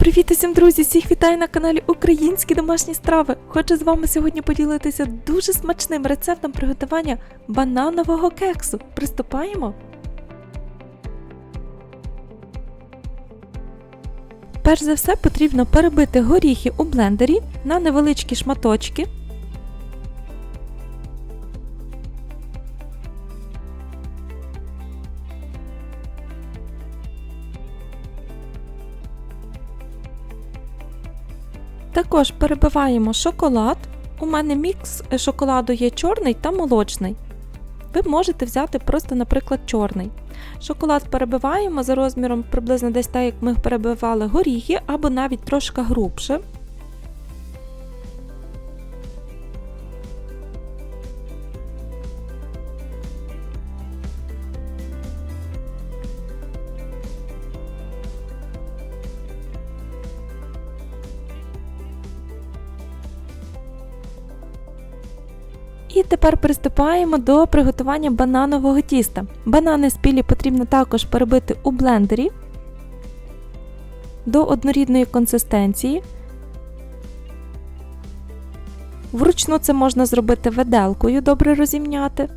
Привіт усім друзі! Всіх вітаю на каналі Українські домашні страви. Хочу з вами сьогодні поділитися дуже смачним рецептом приготування бананового кексу. Приступаємо. Перш за все потрібно перебити горіхи у блендері на невеличкі шматочки. Також перебиваємо шоколад. У мене мікс шоколаду є чорний та молочний. Ви можете взяти просто, наприклад, чорний. Шоколад перебиваємо за розміром приблизно десь так, як ми перебивали горіхи, або навіть трошки грубше. І тепер приступаємо до приготування бананового тіста. Банани спілі потрібно також перебити у блендері до однорідної консистенції. Вручну це можна зробити виделкою, добре розімняти.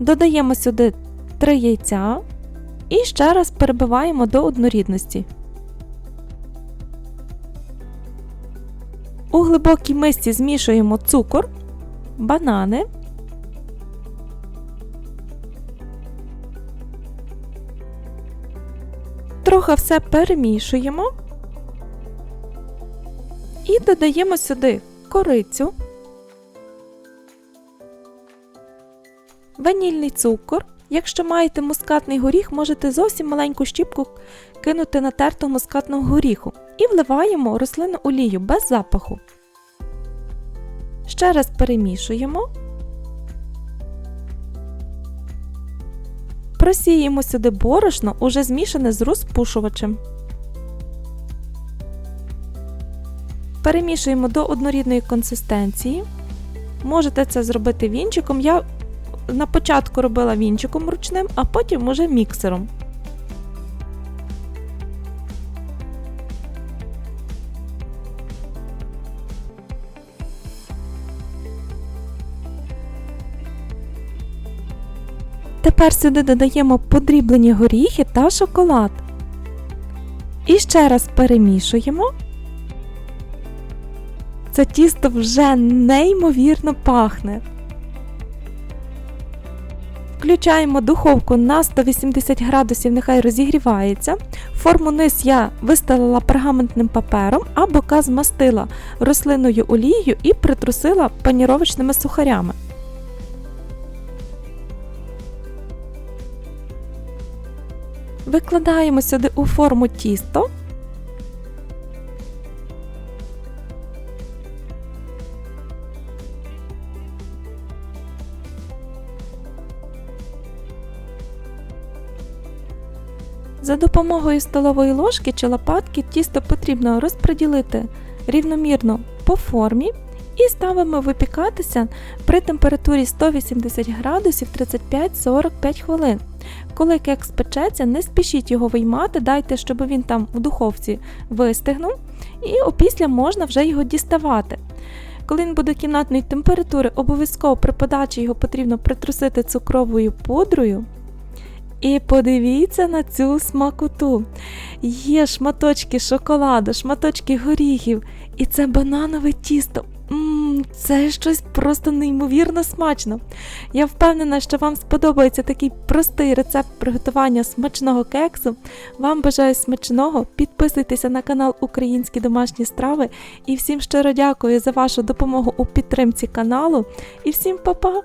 Додаємо сюди 3 яйця і ще раз перебиваємо до однорідності. У глибокій мисці змішуємо цукор, банани, трохи все перемішуємо і додаємо сюди корицю, ванільний цукор. Якщо маєте мускатний горіх, можете зовсім маленьку щіпку кинути на терту мускатного горіху і вливаємо рослинну олію без запаху. Ще раз перемішуємо. Просіємо сюди борошно, уже змішане з розпушувачем. Перемішуємо до однорідної консистенції. Можете це зробити вінчиком. Я на початку робила вінчиком ручним, а потім уже міксером. Тепер сюди додаємо подріблені горіхи та шоколад. І ще раз перемішуємо. Це тісто вже неймовірно пахне. Включаємо духовку на 180 градусів, нехай розігрівається. Форму низ я вистелила пергаментним папером, а бока змастила рослинною олією і притрусила паніровочними сухарями. Викладаємо сюди у форму тісто. За допомогою столової ложки чи лопатки тісто потрібно розподілити рівномірно по формі і ставимо випікатися при температурі 180 градусів 35-45 хвилин. Коли кекс печеться, не спішіть його виймати, дайте, щоб він там в духовці вистигнув, і опісля можна вже його діставати. Коли він буде кімнатної температури, обов'язково при подачі його потрібно притрусити цукровою пудрою. І подивіться на цю смакоту. Є шматочки шоколаду, шматочки горіхів, і це бананове тісто. Ммм, це щось просто неймовірно смачно. Я впевнена, що вам сподобається такий простий рецепт приготування смачного кексу. Вам бажаю смачного, підписуйтеся на канал Українські домашні страви і всім щиро дякую за вашу допомогу у підтримці каналу. І всім па-па!